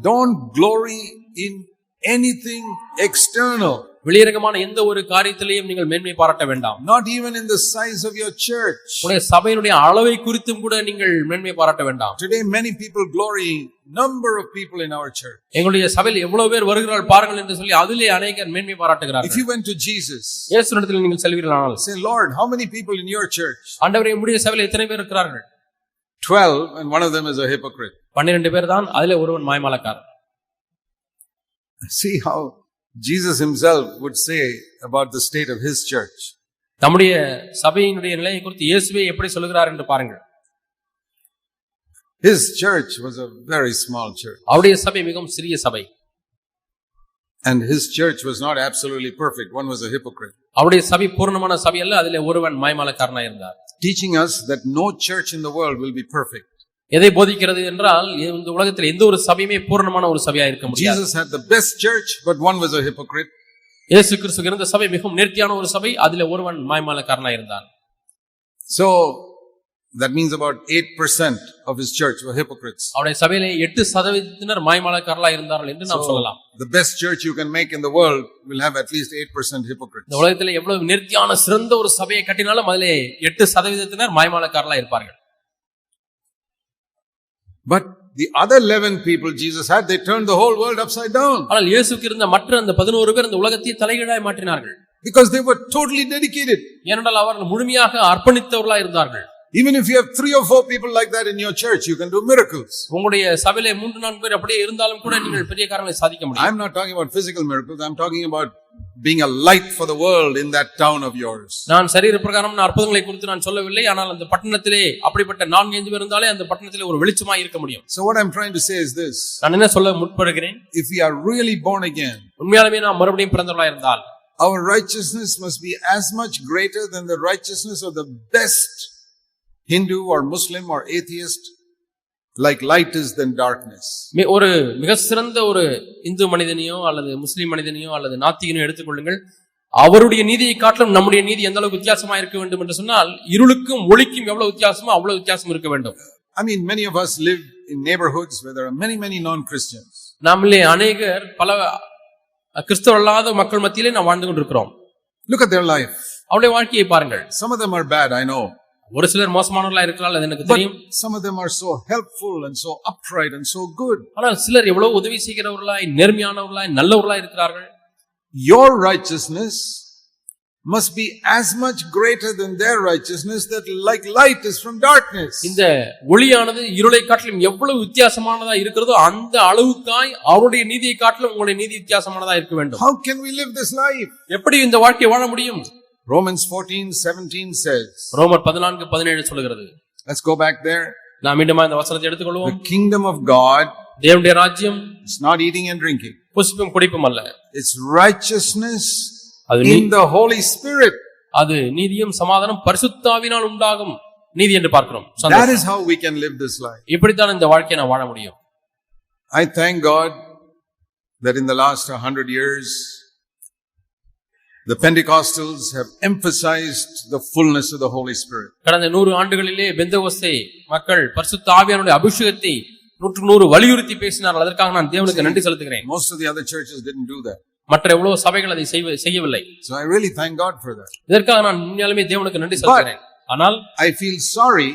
Don't glory in anything external, வெளியரங்கமான எந்த ஒரு காரியத்திலையும் நீங்கள் மேன்மை பாராட்ட வேண்டாம் not even in the size of your church. உங்களுடைய சபையினுடைய அளவை குறித்தும் கூட நீங்கள் மேன்மை பாராட்ட வேண்டாம் Today, many people glory number of people in our church. எங்களுடைய சபையில் எவ்வளவு பேர் வருகிறார்கள் பாருங்கள் என்று சொல்லி அதிலே அநேகர் மேன்மை If பாராட்டுகிறார்கள் you went to Jesus, இயேசுனிடத்தில் நீங்கள் செல்வீர்களானால் say, Lord, how many people in your church? ஆண்டவரே உம்முடைய சபையில் எத்தனை பேர் இருக்கிறார்கள் 12, and one of them is a hypocrite. பன்னிரண்டு பேர் தான் அதிலே ஒருவன் மாய்மாலக்காரன் See how Jesus himself would say about the state of his church. நம்முடைய சபையினுடைய நிலையை குறித்து இயேசுவே எப்படி சொல்லுகிறார் என்று பாருங்கள் His church was a very small church, அவருடைய சபை மிகவும் சிறிய சபை and his church was not absolutely perfect. One was a hypocrite. அவருடைய சபை பூர்ணமான சபை அல்ல அதிலே ஒருவன் மாய்மாலக்காரனா இருந்தார் Teaching us that no church in the world will be perfect. எதை போதிக்கிறது என்றால் இந்த உலகத்தில் எந்த ஒரு சபையுமே பூர்ணமான ஒரு சபையா இருக்க முடியாது Jesus had the best church, but one was a hypocrite. இயேசு கிறிஸ்து இருந்த சபை மிகவும் நேர்த்தியான ஒரு சபை அதிலே ஒருவன் மாய்மாலக்காரனா இருந்தான் So that means about 8% of his church were hypocrites. அவருடைய சபையிலே எட்டு சதவீதத்தினர் மாய்மாலக்காரலா இருந்தார்கள் என்று நாம் சொல்லலாம் The best church you can make in the world will have at least 8% hypocrites. இந்த உலகத்தில் எவ்வளவு நேர்த்தியான சிறந்த ஒரு சபையை கட்டினாலும் அதிலே எட்டு சதவீதத்தினர் மாய்மாலக்காரலா இருப்பார்கள் But the other 11 people Jesus had, they turned the whole world upside down ஆனால் இயேசுக்கு இருந்த மற்ற அந்த பதினோரு பேர் இந்த உலகத்தை தலைகீழாய் மாற்றினார்கள் because they were totally dedicated. ஏனென்றால் அவர்கள் முழுமையாக அர்ப்பணித்தவர்களா இருந்தார்கள் Even if you have three or four people like that in your church, you can do miracles. உங்களுடைய சபையிலே மூன்று நான்கு பேர் அப்படியே இருந்தாலும் கூட நீங்கள் பெரிய காரணங்களை சாதிக்க முடியும் I'm not talking about physical miracles, I'm talking about being a light for the world in that town of yours. நான் சரீர பிரகாரம் அற்புதங்களை குறித்து நான் சொல்லவில்லை ஆனால் அந்த பட்டணத்திலே அப்படிப்பட்ட நான்கு ஐந்து பேர் இருந்தாலே அந்த பட்டணத்திலே ஒரு வெளிச்சமாய் இருக்க முடியும் So, what I'm trying to say is this நான் என்ன சொல்ல முற்படுகிறேன் if we are really born again, உண்மையாலுமே நாம் மறுபடியும் பிறந்தவர்களா இருந்தால் our righteousness must be as much greater than the righteousness of the best Hindu or Muslim or atheist, like light is than darkness. மி- ஒரு மிக சிறந்த ஒரு இந்து மனிதனையோ அல்லது முஸ்லிம் மனிதனையோ அல்லது நாத்திகனையோ எடுத்துக்கொள்ளுங்கள் அவருடைய நீதியை காட்டிலும் நம்முடைய நீதி எந்த அளவுக்கு வித்தியாசமா இருக்க வேண்டும் என்று சொன்னால் இருளுக்கும் ஒளிக்கும் எவ்வளவு வித்தியாசமோ அவ்வளவு வித்தியாசம் இருக்க வேண்டும் I mean, many of us live in neighborhoods where there are many, many non Christians. நம்மளே அநேகர் பல கிறிஸ்தவ அல்லாத மக்கள் மத்தியிலே நாம் வாழ்ந்து கொண்டிருக்கிறோம் Look at their life. அவருடைய வாழ்க்கையை பாருங்கள் Some of them are bad, I know. ஒரு சிலர் மோசமானவர்களா இருக்கிறால் அது எனக்கு தெரியும் some of them are so helpful and so upright and so good. ஆனால் சிலர் எவ்வளவு உதவி செய்கிறவர்களாய் நேர்மையானவர்களாய் நல்லவர்களாய் இருக்கிறார்கள் Your righteousness must be as much greater than their righteousness that like light is from darkness. இந்த ஒளியானது இருளை காட்டிலும் எவ்வளவு வித்தியாசமானதா இருக்கிறதோ அந்த அளவுக்காய் அவருடைய நீதியை காட்டிலும் உங்களுடைய நீதி வித்தியாசமானதா இருக்க வேண்டும் How can we live this life? எப்படி இந்த வாழ்க்கையை வாழ முடியும் Romans 14, 17 says, ரோமர் பதினான்கு பதினேழு சொல்கிறது let's go back there. நாம் மீண்டுமா இந்த வசனத்தை எடுத்துக்கொள்வோம் The kingdom of God தேவனுடைய ராஜ்யம் is not eating and drinking. புசிப்பும் குடிப்பும் அல்ல It's righteousness அது in the Holy Spirit. அது நீதியும் சமாதானம் பரிசுத்தாவினால் உண்டாகும் நீதி என்று பார்க்கிறோம் That சந்தோஷம். is how we can live this life. இப்படித்தான் இந்த வாழ்க்கையை நான் வாழ முடியும் I thank God that in the last hundred years, the Pentecostals have emphasized the fullness of the Holy Spirit. கடந்த நூறு ஆண்டுகளிலே பெந்தகோஸ்தே மக்கள் பரிசுத்த ஆவியானுடைய அபிஷேகத்தை நூற்று நூறு வலியுறுத்தி பேசினார்கள் அதற்காக நான் தேவனுக்கு நன்றி செலுத்துகிறேன் Most of the other churches didn't do that. மற்ற எவ்வளவு சபைகள் அதை செய்வ- செய்யவில்லை So I really thank God for that. இதற்காக நான் உண்மையாலுமே தேவனுக்கு நன்றி செலுத்துகிறேன் ஆனால் I feel sorry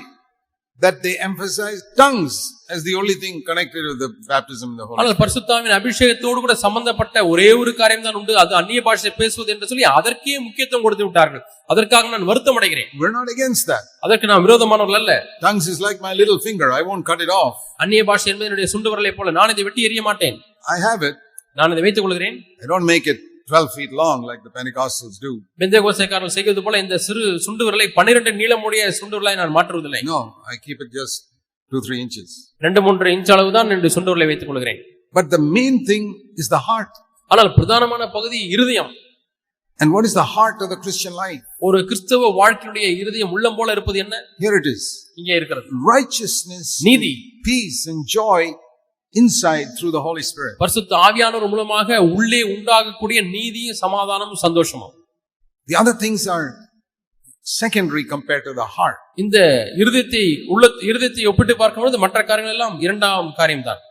that they emphasize tongues as the only thing connected with the baptism in the Holy ஆனால். பரிசுத்தாவின் அபிஷேகத்தோடு கூட சம்பந்தப்பட்ட ஒரே ஒரு காரியம் தான் உண்டு அது அந்நிய பாஷை பேசுவது என்று சொல்லி அதற்கே முக்கியத்துவம் கொடுத்து விட்டார்கள் அதற்காக நான் வருத்தம் அடைகிறேன் We're not against that. அதற்கு நான் விரோதமானவர்கள் அல்ல Tongues is like my little finger. I won't cut it off. அந்நிய பாஷை என்பது என்னுடைய சுண்டு விரலை போல நான் இதை வெட்டி எறிய மாட்டேன் I have it. நான் இதை வைத்துக் கொள்கிறேன் I don't make it 12 feet long like the Pentecostals do. பெந்தேகோசைக்காரர்கள் செய்வது போல இந்த சிறு சுண்டு விரலை பன்னிரண்டு நீளமுடைய சுண்டு விரலை நான் மாற்றுவதில்லை No, I keep it just two, three inches. ரெண்டு மூன்று இன்ச் அளவு தான் என்னுடைய சுண்டு விரலை வைத்துக் கொள்கிறேன் But the main thing is the heart. ஆனால் பிரதானமான பகுதி இருதயம் And what is the heart of the Christian life? ஒரு கிறிஸ்தவ வாழ்க்கையுடைய இருதயம் உள்ளம் போல இருப்பது என்ன Here it is. இங்கே இருக்கிறது Righteousness, நீதி peace and joy inside through the Holy Spirit. பரிசுத்த ஆவியானவர் மூலமாக உள்ளே உண்டாகக்கூடிய நீதியும் சமாதானமும் சந்தோஷமும் The other things are secondary compared to the heart. இந்த இருதயத்தை உள்ள இருதயத்தை ஒப்பிட்டு பார்க்கும்போது மற்ற காரியங்கள் எல்லாம் இரண்டாம் காரியம்தான்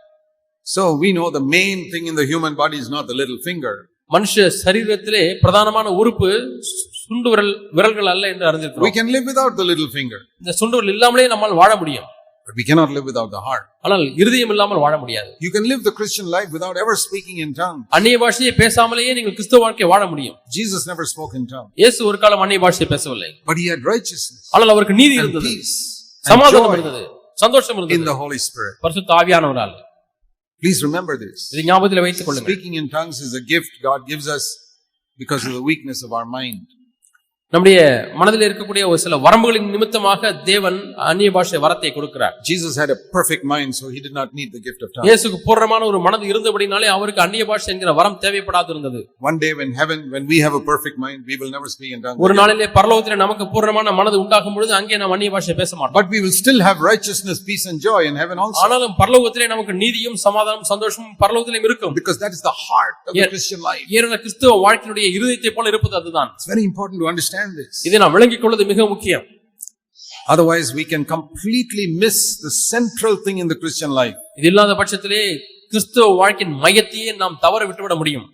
So we know the main thing in the human body is not the little finger. மனுஷ சரீரத்திலே பிரதானமான உறுப்பு சு- சுண்டு விரல் விரல்கள் அல்ல என்று We அறிந்திருக்கிறோம் can live without the little finger, இந்த சுண்டு விரல் இல்லாமலே நம்மால் வாழ முடியும் but we cannot live without the heart. ஆனால் இருதயம் இல்லாமல் வாழ முடியாது You can live the Christian life without ever speaking in tongues. அந்நிய பாஷையை பேசாமலேயே நீங்கள் கிறிஸ்தவ வாழ்க்கை வாழ முடியும் Jesus never spoke in tongues, இயேசு ஒரு காலம் அந்நிய பாஷையை பேசவில்லை but he had righteousness ஆனால் அவருக்கு நீதி and இருந்தது peace and சமாதானம் joy இருந்தது சந்தோஷம் in இருந்தது the Holy Spirit. பரிசுத்த ஆவியானவரால் Please remember this. இதை ஞாபகத்தில் வைத்துக் கொள்ளுங்கள் Speaking in tongues is a gift God gives us because of the weakness of our mind. நம்முடைய மனதில் இருக்கக்கூடிய ஒரு சில வரம்புகளின் நிமித்தமாக தேவன் அந்நிய பாஷை வரத்தை கொடுக்கிறார் Jesus had a perfect mind, so he did not need the gift of tongues. இயேசுக்கு பூர்ணமான ஒரு மனது இருந்தபடினாலே அவருக்கு அந்நிய பாஷை என்கிற வரம் தேவைப்படாது இருந்தது One day when heaven, when we have a perfect mind, we will never speak in tongues. ஒரு. நாளிலே பரலோகத்திலே நமக்கு பூர்ணமான மனது உண்டாகும் பொழுது அங்கே நாம் அந்நிய பாஷை பேச மாட்டோம் But we will still have righteousness, peace, and joy in heaven also. ஆனாலும் பரலோகத்திலே நமக்கு நீதியும் சமாதானம் சந்தோஷமும் பரலோகத்திலும் இருக்கும் Because that is the heart of the Yeah. Christian life. ஏன்னா கிறிஸ்துவ வாழ்க்கையினுடைய இருதயத்தை போல இருப்பது அதுதான் It's very important to understand this. இதை நாம் விளங்கிக் கொள்வது மிக முக்கியம் Otherwise, we can completely miss the central thing in the Christian life. இது இல்லாத பட்சத்திலே கிறிஸ்துவ வாழ்க்கையின் மையத்தையே நாம் தவற விட்டுவிட முடியும்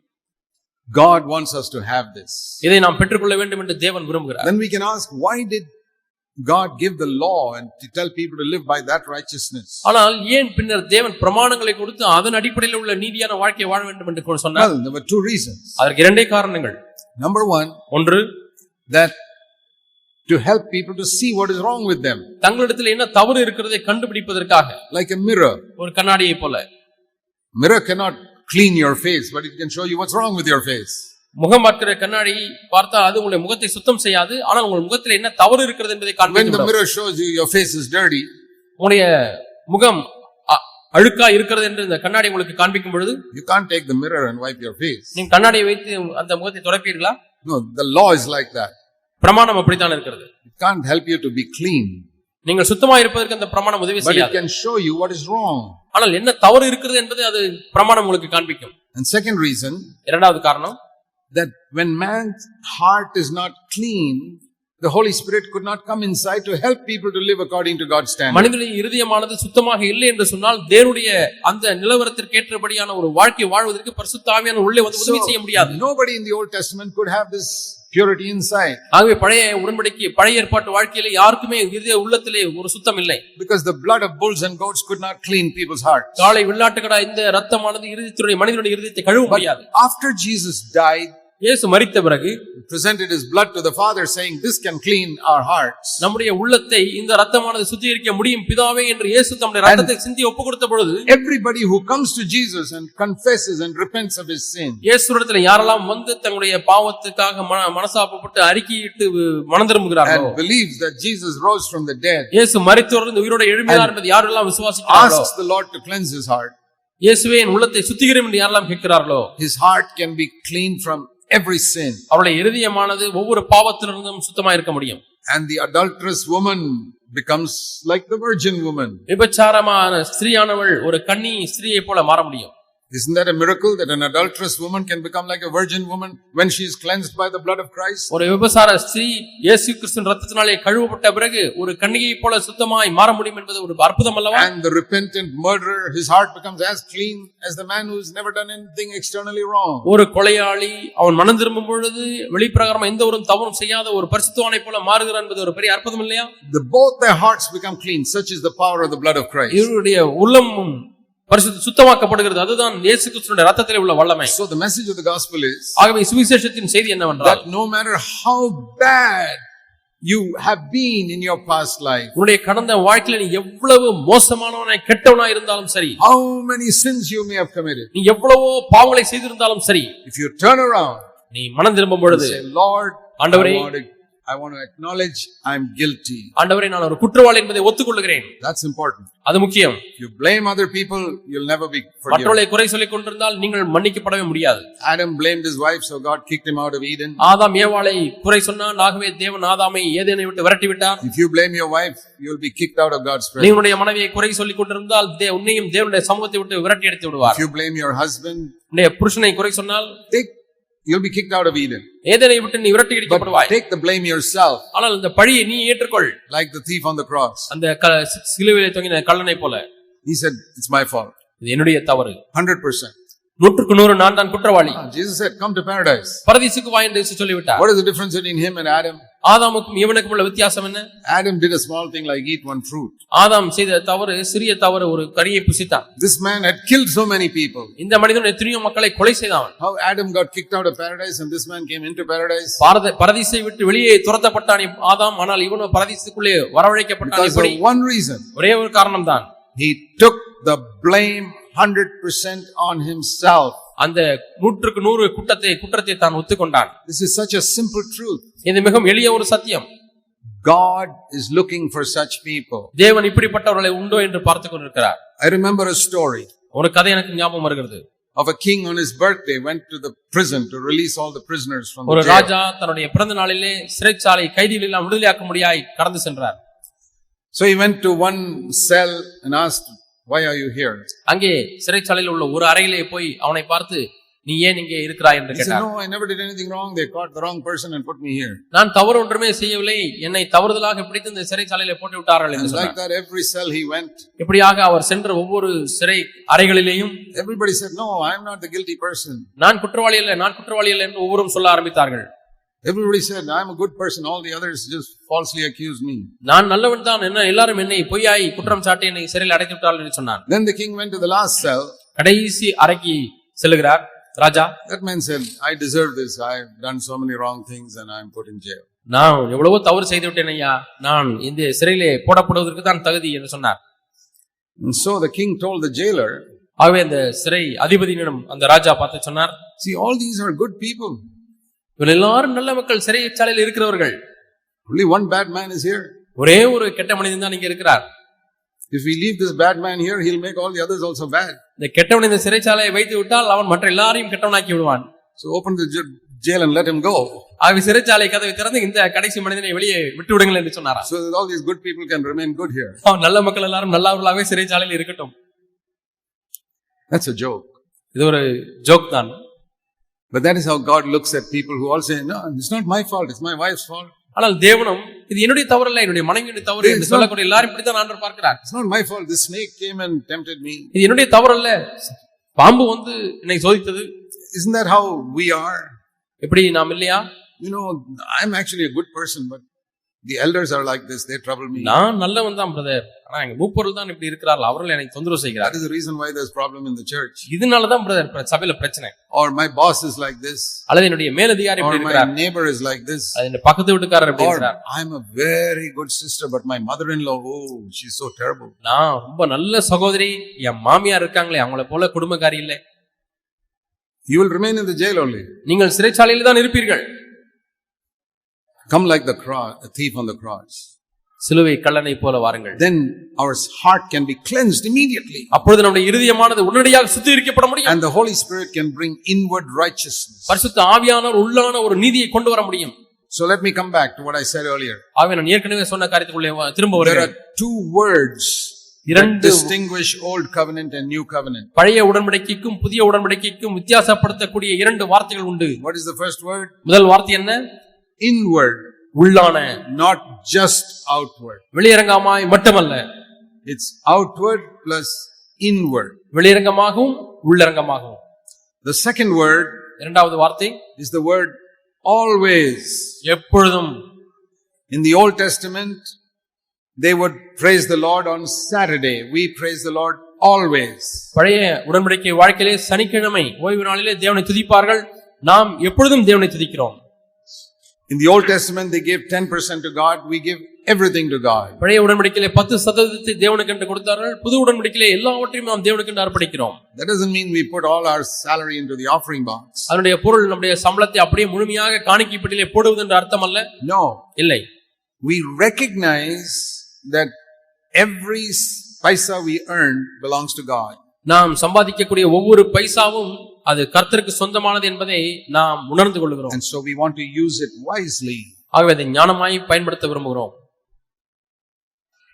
God wants us to have this. இதை நாம் பெற்றுக்கொள்ள வேண்டும் என்று தேவன் விரும்புகிறார் Then we can ask, why did God give the law and to tell people to live by that righteousness? ஆனால் ஏன் பின்னர் தேவன் பிரமாணங்களை கொடுத்து அதன் அடிப்படையில் உள்ள நீதியான வாழ்க்கையை வாழ வேண்டும் என்று சொன்னார் Well, there were two reasons. அதற்கு இரண்டே காரணங்கள் Number one, ஒன்று that to help people to see what is wrong with them, தங்களிடத்தில் என்ன தவறு இருக்கிறதை கண்டுபிடிப்பதற்காக like a mirror. ஒரு கண்ணாடியை போல Mirror cannot clean your face, but it can show you what's wrong with your face. முகம் பார்க்கிற கண்ணாடி பார்த்தால் அது உங்களுடைய முகத்தை சுத்தம் செய்யாது ஆனால் உங்கள் முகத்தில் என்ன தவறு இருக்கிறது என்பதை When காண்பித்து the mirror shows you your face is dirty, உங்களுடைய முகம் அழுக்கா இருக்கிறது என்று இந்த கண்ணாடி உங்களுக்கு காண்பிக்கும் பொழுது you can't take the mirror and wipe your face. நீங்க கண்ணாடியை வைத்து அந்த முகத்தை துடைப்பீர்களா No, the law is like that. பிரமாணம் அப்படித்தான் இருக்கிறது It can't help you to be clean, நீங்கள் சுத்தமா இருப்பதற்கு அந்த பிரமாணம் உதவி but it செய்யாது can show you what is wrong. ஆனால் என்ன தவறு இருக்கிறது என்பதை அது பிரமாணம் உங்களுக்கு காண்பிக்கும் And second reason, இரண்டாவது காரணம் that when man's heart is not clean, the Holy Spirit could not come inside to help people to live according to God's standard. மனிதனுடைய இருதயமானது சுத்தமாக இல்லை என்று சொன்னால் தேவனுடைய அந்த நிலவரத்திற்கு ஏற்றபடியான ஒரு வாழ்க்கை வாழ்வதற்கு பரிசுத்தாவியான உள்ளே வந்து உதவி செய்ய முடியாது nobody in the Old Testament could have this purity inside. ஆகவே பழைய உடன்படிக்கை பழைய ஏற்பாட்டு வாழ்க்கையில யாருக்குமே இருதய உள்ளத்திலே ஒரு சுத்தம் இல்லை. Because the blood of bulls and goats could not clean people's hearts. காலை வெள்ளாட்டுக்கடா இந்த ரத்தமானது இருதயத்தினுடைய மனிதனுடைய இருதயத்தை கழுவ முடியாது. After Jesus died, இயேசு மரித்த பிறகு presented his blood to the Father saying, This can clean our hearts. நம்முடைய உள்ளத்தை இந்த ரத்தமானது சுத்திகரிக்க முடியும் பிதாவே என்று இயேசு தம்முடைய ரத்தத்தை சிந்தி ஒப்பு கொடுத்த பொழுது Everybody who comes to Jesus and confesses and repents of his sin, இயேசுடத்துல யாரெல்லாம் வந்து தங்களுடைய பாவத்துக்காக மன மனசாப்பப்பட்டு அறிக்கையிட்டு மனம் திரும்புகிறார்களோ and believes that Jesus rose from the dead, இயேசு மரித்தோர்ந்து உயிரோட எழுப்பினார் என்பது யாரெல்லாம் விசுவாசிக்கிறார்களோ asks the Lord to cleanse his heart. இயேசுவே என் உள்ளத்தை சுத்திகரியும் என்று யாரெல்லாம் கேட்கிறார்களோ His heart can be cleaned from every sin. அவருடைய இருதயமானது ஒவ்வொரு பாவத்திலிருந்தும் சுத்தமா இருக்க முடியும் And the adulterous woman becomes like the virgin woman. விபச்சாரமான ஸ்திரீயானவள் ஒரு கன்னி ஸ்திரீயை போல மாற முடியும் Isn't that a miracle that an adulterous woman can become like a virgin woman when she is cleansed by the blood of Christ? ஒரு விபசார ஸ்திரீ இயேசு கிறிஸ்துவின் ரத்தத்தினாலே கழுவப்பட்ட பிறகு ஒரு கன்னிகையை போல சுத்தமாய் மாற முடியும் என்பது ஒரு அற்புதம் அல்லவா And the repentant murderer, his heart becomes as clean as the man who's never done anything externally wrong. ஒரு கொலையாளி அவன் மனம் திரும்பும் பொழுது வெளிப்பிரகாரம் எந்த ஒரு தவறும் செய்யாத ஒரு பரிசுத்தவானை போல மாறுகிறான் என்பது ஒரு பெரிய அற்புதம் இல்லையா The, both their hearts become clean. Such is the power of the blood of Christ. இவருடைய உள்ளமும் பரிசுத்த சுத்தமாக்கப்படுகிறது. அதுதான் இயேசு கிறிஸ்துவினுடைய ரத்தத்திலே உள்ள வல்லமை. So the message of the gospel is ஆகவே சுவிசேஷத்தின் செய்தி என்னவென்றால் that no matter how bad you have been in your past life, உன்னுடைய கடந்த வாழ்க்கையில நீ எவ்வளவு மோசமானவனாய் கெட்டவனாய் இருந்தாலும் சரி how many sins you may have committed, நீ எவ்வளவோ பாவங்களை செய்திருந்தாலும் சரி if you turn around நீ மனம் திரும்பும் பொழுது Lord, ஆண்டவரே to, I want to acknowledge I'm guilty. ஆண்டவரே நான் ஒரு குற்றவாளி என்பதை ஒத்துக்கொள்கிறேன் That's important. அது முக்கியம் you blame other people, you'll never be forgiven. மற்றவர்களை குறை சொல்லிக் கொண்டிருந்தால் நீங்கள் மன்னிக்கப்படவே முடியாது Adam blamed his wife, so God kicked him out of Eden. ஆதாம் ஏவாளை குறை சொன்னால் ஆகவே தேவன் ஆதாமை ஏதேனை விட்டு விரட்டி விட்டார் If you blame your wife, you'll be kicked out of God's நீ presence. உன்னுடைய மனைவியை குறை சொல்லிக் கொண்டிருந்தால் தே- உன்னையும் தேவனுடைய சமூகத்தை விட்டு விரட்டி எடுத்து விடுவார் you blame your husband, உன்னுடைய புருஷனை குறை சொன்னால் take, you'll be kicked out of Eden. ஏதேனை விட்டு நீ விரட்டி அடிக்கப்படுவாய் take the blame yourself, ஆனால் இந்த பழியை நீ ஏற்றுக்கொள் like the thief on the cross. அந்த சிலுவையிலே தொங்கின கள்ளனை போல He said, It's my fault. இது என்னுடைய தவறு 100%. நூற்றுக்கு நூறு நான் தான் குற்றவாளி Ah, Jesus said, Come to paradise. பரதீசுக்கு வா என்று இயேசு சொல்லிவிட்டார் What is the difference between him and Adam? ஆதாமுக்கும் இவனுக்கும் உள்ள வித்தியாசம் என்ன Adam did a small thing like eat one fruit. ஆதாம் செய்த தவறு சிறிய தவறு ஒரு கரியை புசித்தான் This man had killed so many people. இந்த மனிதன் எத்தனையோ மக்களை கொலை செய்தான் How Adam got kicked out of paradise and this man came into paradise? பாரத பரதீசை விட்டு வெளியே துரத்தப்பட்டான் ஆதாம் ஆனால் இவனும் பரதீசுக்குள்ளே வரவழைக்கப்பட்டான் இப்படி one reason. ஒரே ஒரு காரணம் தான் He took the blame 100% on himself. அந்த நூற்றுக்கு நூறு குற்றத்தை குற்றத்தை தான் ஒத்துக்கொண்டான் This is such a simple truth. இது மிகவும் எளிய ஒரு சத்தியம் God is looking for such people. தேவன் இப்படிப்பட்டவர்களை உண்டோ என்று பார்த்துக் கொண்டிருக்கிறார் I remember a story ஒரு கதை எனக்கு ஞாபகம் வருகிறது of a king on his birthday went to the prison to release all the prisoners from ஒரு the. ராஜா தன்னுடைய பிறந்த நாளிலே சிறைச்சாலை கைதிகள் எல்லாம் விடுதலையாக்க முடியாய் கடந்து சென்றார் So he went to one cell and asked, Why are you here? அங்கே சிறைச்சாலையில் உள்ள ஒரு அறையிலே போய் அவனை பார்த்து நீ ஏன் இங்கே இருக்கிறாய் என்று கேட்டார் No, I never did anything wrong. They caught the wrong person and put me here. நான் தவறு ஒன்றுமே செய்யவில்லை என்னை தவறுதலாக பிடித்து இந்த சிறைச்சாலையில போட்டு விட்டார்கள் என்று And like சொன்னார் that, every cell he went, இப்படியாக அவர் சென்ற ஒவ்வொரு சிறை அறைகளிலேயும் everybody said, No, I'm not the guilty person. நான் குற்றவாளி அல்ல நான் குற்றவாளி அல்ல என்று ஒவ்வொருவரும் சொல்ல ஆரம்பித்தார்கள் Everybody said, I'm a good person. All the others just falsely accused me. நான் நல்லவன் தான் என்ன எல்லாரும் என்னை பொய்யாய் குற்றம் சாட்டி என்னை சிறையில் அடைத்து விட்டார்கள் என்று சொன்னான் Then the king went to the last cell. கடைசி அறைக்கு செல்லுகிறார் ராஜா That man said, I deserve this. I've done so many wrong things and I'm put in jail. நான் எவ்வளவோ தவறு செய்து விட்டேன் ஐயா நான் இந்த சிறையிலே போடப்படுவதற்கு தான் தகுதி என்று சொன்னார் And so the king told the jailer, ஆகவே அந்த சிறை அதிபதியிடம் அந்த ராஜா பார்த்து சொன்னார் See, all these are good people. இவர்கள் எல்லாரும் நல்ல மக்கள் சிறைச்சாலையில் இருக்கிறவர்கள் Only one bad man is here. ஒரே ஒரு கெட்ட மனிதன் தான் இங்க இருக்கிறார் If we leave this bad man here, he'll make all the others also bad. இந்த கெட்டவன் இந்த சிறைச்சாலையை வைத்து விட்டால் அவன் மற்ற எல்லாரையும் கெட்டவனாக்கி விடுவான் So open the jail and let him go. ஆகவே சிறைச்சாலை கதவை திறந்து இந்த கடைசி மனிதனை வெளியே விட்டு விடுங்கள் என்று சொன்னாரா So that all these good people can remain good here. அவன் நல்ல மக்கள் எல்லாரும் நல்லவர்களாகவே சிறைச்சாலையில் இருக்கட்டும் That's a joke. இது ஒரு ஜோக் தான் But that is how God looks at people who all say, No, it's not my fault, it's my wife's fault. ஆனால் தேவனும் இது என்னுடைய தவறு அல்ல என்னுடைய மனைவியுடைய தவறு என்று சொல்லக்கூடிய எல்லாரும் இப்படித்தான் ஆண்டவர் பார்க்கிறார் It's not my fault. This snake came and tempted me. இது என்னுடைய தவறு அல்ல பாம்பு வந்து என்னை சோதித்தது Isn't that how we are? எப்படி நாம் இல்லையா You know, I'm actually a good person, but the elders are like this, they trouble me. நான் நல்லவன் தான் பிரதர் ஆனா எங்க மூப்பொருள் தான் இப்படி இருக்கிறார்கள் அவர்கள் எனக்கு தொந்தரவு That செய்கிறார் is the reason why there's problem in the church. இதனாலதான் பிரதர் சபையில பிரச்சனை Or my boss is like this, அல்லது என்னுடைய மேலதிகாரி இப்படி இருக்கிறார் neighbor is like this. அது என் பக்கத்து வீட்டுக்காரர் எப்படி Or இருக்கிறார் I'm a very good sister, but my mother-in-law, oh, she's so terrible. நான் ரொம்ப நல்ல சகோதரி என் மாமியார் இருக்காங்களே அவங்கள போல குடும்பக்காரி இல்லை You will remain in the jail only. நீங்கள் சிறைச்சாலையில் தான் இருப்பீர்கள் Come like the cross, a thief on the cross. சிலுவை கள்ளனை போல வாருங்கள் Then our heart can be cleansed immediately. அப்பொழுது நம்முடைய இருதயமானது உடனடியாக சுத்திகரிக்கப்பட முடியும் And the Holy Spirit can bring inward righteousness. பரிசுத்த ஆவியானவர் உள்ளான ஒரு நீதியை கொண்டு வர முடியும் So let me come back to what I said earlier. ஆகவே நான் ஏற்கனவே சொன்ன காரியத்துக்குள்ளே திரும்ப There வருகிறேன் are two words இரண்டு distinguish Old Covenant and New Covenant. பழைய உடன்படிக்கைக்கும் புதிய உடன்படிக்கைக்கும் வித்தியாசப்படுத்தக்கூடிய இரண்டு வார்த்தைகள் உண்டு What is the first word? முதல் வார்த்தை என்ன Inward, உள்ளான not just outward. வெளியரங்கமாய் மட்டுமல்ல It's outward plus inward. வெளியரங்கமாகவும் உள்ளரங்கமாகவும் The second word இரண்டாவது வார்த்தை is the word always. எப்பொழுதும் In the Old Testament, they would praise the Lord on Saturday. We praise the Lord always. பழைய உடன்படிக்கை வாழ்க்கையிலே சனிக்கிழமை ஓய்வு நாளிலே தேவனை துதிப்பார்கள் நாம் எப்பொழுதும் தேவனை துதிக்கிறோம் In the Old Testament, they gave 10% to God. We give everything to God. பழைய உடன்படிக்கையிலே பத்து சதவீதத்தை தேவனுக்கு என்று கொடுத்தார்கள் புது உடன்படிக்கையிலே எல்லாவற்றையும் நாம் தேவனுக்கு என்று அர்ப்பணிக்கிறோம் That doesn't mean we put all our salary into the offering box. அதனுடைய பொருள் நம்முடைய சம்பளத்தை அப்படியே முழுமையாக காணிக்கைப்பட்டிலே போடுவது என்று அர்த்தம் அல்ல No. இல்லை We recognize that every paisa we earn belongs to God. நாம் சம்பாதிக்கக்கூடிய ஒவ்வொரு பைசாவும் அது கர்த்தருக்கு சொந்தமானது என்பதை நாம் உணர்ந்து கொள்கிறோம் And so we want to use it wisely. ஆகவே அதை ஞானமாய் பயன்படுத்த விரும்புகிறோம்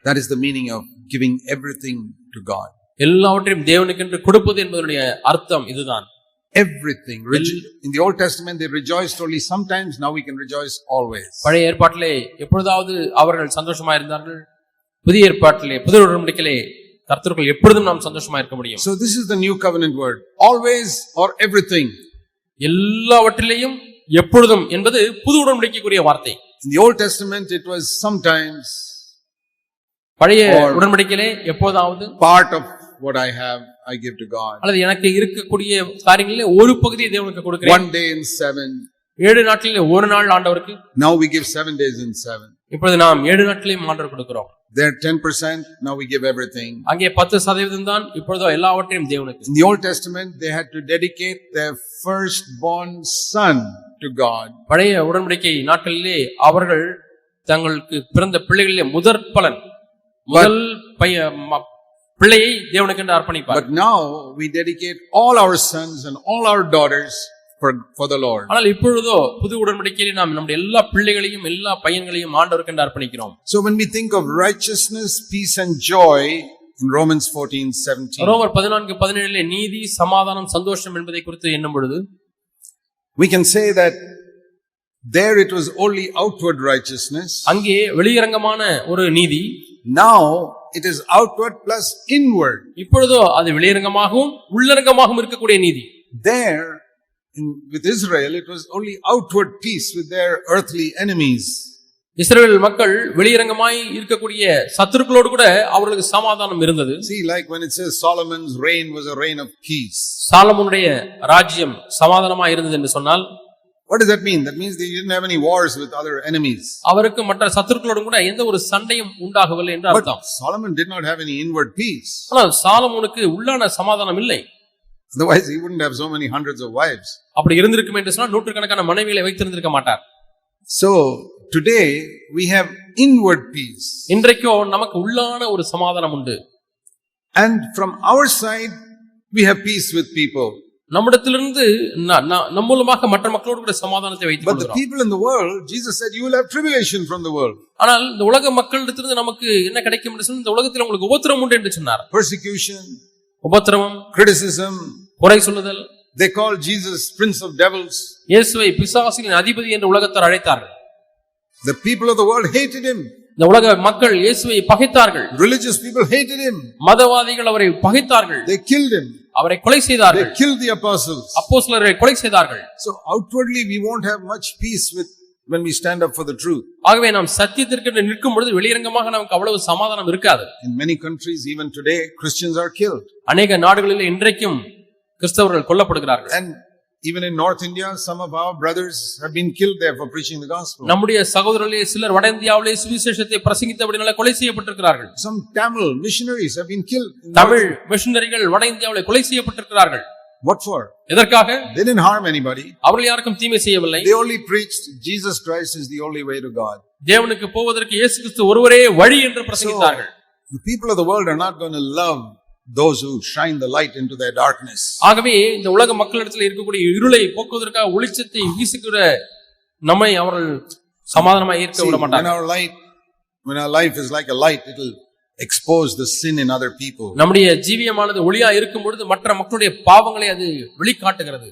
That is the meaning of giving everything to God. எல்லாவற்றையும் தேவனுக்கென்று கொடுப்பது என்பதனுடைய அர்த்தம் இதுதான் Everything. In the Old Testament, they rejoiced only sometimes. Now we can rejoice always. பழைய ஏற்பாட்டிலே எப்பொழுதாவது அவர்கள் சந்தோஷமா இருந்தார்கள் புதிய ஏற்பாட்டிலே புதிய உடன்படிக்கையிலே கர்த்தருக்குள் எப்பொழுதும் நாம் சந்தோஷமா இருக்க முடியும் So this is the new covenant word. Always or everything. எல்லாவற்றிலேயும் எப்பொழுதும் என்பது புது உடன்படிக்கைக்குரிய வார்த்தை In the Old Testament, it was sometimes பழைய உடன்படிக்கையிலே எப்போதாவது part of what I have, I give to God. அல்லது எனக்கு இருக்கக்கூடிய காரியங்களிலே ஒரு பகுதியை தேவனுக்கு கொடுக்கிறேன் One day in seven. ஏழு நாட்களிலே ஒரு நாள் ஆண்டவருக்கு Now we give seven days in seven. இப்பொழுது நாம் ஏழு நாட்களையும் ஆண்டவர் கொடுக்கிறோம் There 10%, now we give everything. அங்கே பத்து சதவீதம் தான் இப்பொழுதோ எல்லாவற்றையும் தேவனுக்கு In the Old Testament, they had to dedicate their firstborn son to God. பழைய உடன்படிக்கை நாட்களிலே அவர்கள் தங்களுக்கு பிறந்த பிள்ளைகளிலே முதற் பலன் முதல் பைய ம- பிள்ளையை தேவனுக்கு என்று அர்ப்பணிப்பார் But now we dedicate all our sons and all our daughters ஆனால் இப்பொழுதோ புது உடன்படிக்கையிலே நாம் நம்முடைய எல்லா பிள்ளைகளையும் எல்லா பையன்களையும் ஆண்டவருக்கு அர்ப்பணிக்கிறோம் So when we think of righteousness, peace and joy in Romans 14, 17, ரோமர் பதினான்கு பதினேழிலே நீதி சமாதானம் சந்தோஷம் என்பதை குறித்து எண்ணும் பொழுது we can say that there it was only outward righteousness. அங்கே வெளியரங்கமான ஒரு நீதி Now it is outward plus inward. இப்பொழுதோ அது வெளியரங்கமாகவும் உள்ளரங்கமாகவும் இருக்கக்கூடிய நீதி There in, with Israel, it was only outward peace with their earthly enemies. இஸ்ரவேல் மக்கள் வெளியரங்கமாய் இருக்கக்கூடிய சத்துருக்களோடு கூட அவர்களுக்கு சமாதானம் இருந்தது See, like when it says Solomon's reign was a reign of peace. சாலமோனுடைய ராஜ்யம் சமாதானமாய் இருந்தது என்று சொன்னால் What does that mean? That means they didn't have any wars with other enemies. அவருக்கு மற்ற சத்துருக்களோடும் கூட எந்த ஒரு சண்டையும் உண்டாகவில்லை என்று அர்த்தம் But Solomon did not have any inward peace. ஆனால் சாலமோனுக்கு உள்ளான சமாதானம் இல்லை Otherwise, he wouldn't have so many hundreds of wives. அப்படி இருந்திருக்கும் என்று சொன்னால் நூற்றுக்கணக்கான மனைவிகளை வைத்திருந்திருக்க மாட்டார் So today we have inward peace. இன்றைக்கோ நமக்கு உள்ளான ஒரு சமாதானம் உண்டு And from our side, we have peace with people. நம்மிடத்திலிருந்து நம் மூலமாக மற்ற மக்களோடு கூட சமாதானத்தை the கொள்கிறோம் people in the world, Jesus said, you will have tribulation from the world. ஆனால் இந்த உலக மக்களிடத்திலிருந்து நமக்கு என்ன கிடைக்கும் என்று சொன்னால் இந்த உலகத்தில் உங்களுக்கு உபத்திரம் உண்டு என்று சொன்னார் Persecution, உபத்திரவம் criticism. குறை சொல்லுதல் They called Jesus Prince of Devils. இயேசுவை பிசாசின் அதிபதி என்று உலகத்தார் அழைத்தார்கள் The people of the world hated him. இந்த உலக மக்கள் இயேசுவை பகைத்தார்கள் Religious people hated him. மதவாதிகள் அவரை பகைத்தார்கள் They killed him. அவரை கொலை They செய்தார்கள் killed the apostles. அப்போஸ்தலரை கொலை செய்தார்கள் So outwardly, we won't have much peace with when we stand up for the truth. ஆகவே நாம் சத்தியத்திற்கு நிற்கும் பொழுது வெளியரங்கமாக நமக்கு அவ்வளவு சமாதானம் இருக்காது In many countries, even today, Christians are killed. அநேக நாடுகளில் இன்றைக்கும் கிறிஸ்தவர்கள் கொல்லப்படுகிறார்கள் And even in North India, some of our brothers have been killed there for preaching the gospel. நம்முடைய சகோதரர்களே சிலர் வட இந்தியாவிலே சுவிசேஷத்தை பிரசங்கித்தபடினால கொலை செய்யப்பட்டிருக்கிறார்கள் Some Tamil missionaries have been killed. Tamil மிஷனரிகள் வட இந்தியாவிலே கொலை செய்யப்பட்டிருக்கிறார்கள் What for? எதற்காக They didn't harm anybody. அவர்கள் யாருக்கும் தீமை செய்யவில்லை They only preached Jesus Christ is the only way to God. தேவனுக்கு போவதற்கு இயேசு கிறிஸ்து ஒருவரே வழி என்று பிரசங்கித்தார்கள் The people of the world are not going to love those who shine the light into their darkness. ஆகவே இந்த உலக மக்களிடத்தில் இருக்கக்கூடிய இருளை போக்குவதற்காக ஒளிச்சத்தை வீசுகிற நம்மை அவர்கள் சமாதானமாக இருக்க விட when மாட்டாங்க our light, when our life is like a light, it'll expose the sin in other people. நம்முடைய ஜீவியமானது ஒளியா இருக்கும் பொழுது மற்ற மக்களுடைய பாவங்களை அது வெளிக்காட்டுகிறது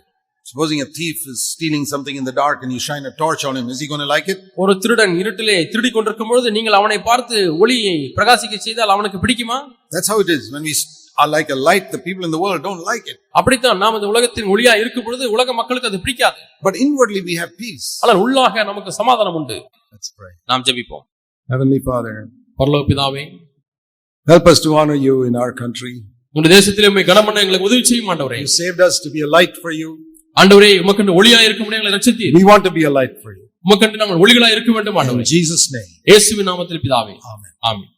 Supposing a thief is stealing something in the dark and you shine a torch on him, is he going to like it? ஒரு திருடன் இருட்டிலே திருடி கொண்டிருக்கும் பொழுது நீங்கள் அவனை பார்த்து ஒளியை பிரகாசிக்க செய்தால் அவனுக்கு பிடிக்குமா That's how it is. When we are like a light, the people in the world don't like it. அப்படித்தான் நாம் இந்த உலகத்தின் ஒளியா இருக்கும் பொழுது உலக மக்களுக்கு அது பிடிக்காது But inwardly we have peace. ஆனால் உள்ளாக நமக்கு சமாதானம் உண்டு Let's pray. நாம் ஜெபிப்போம் Heavenly Father, பரலோக பிதாவே help us to honor you in our country. உங்களுடைய தேசத்திலே உண்மை கனம் பண்ண எங்களுக்கு உதவி செய்யும் ஆண்டவரே You saved us to be a light for you. ஆண்டவரே உமக்கண்டு ஒளியா இருக்க முடியும் எங்களை ரட்சித்தீர் We want to be a light for you. உமக்கண்டு நாங்கள் ஒளிகளா இருக்க வேண்டும் ஆண்டவரே Jesus' name. இயேசுவின் நாமத்தில் பிதாவே Amen. ஆமென்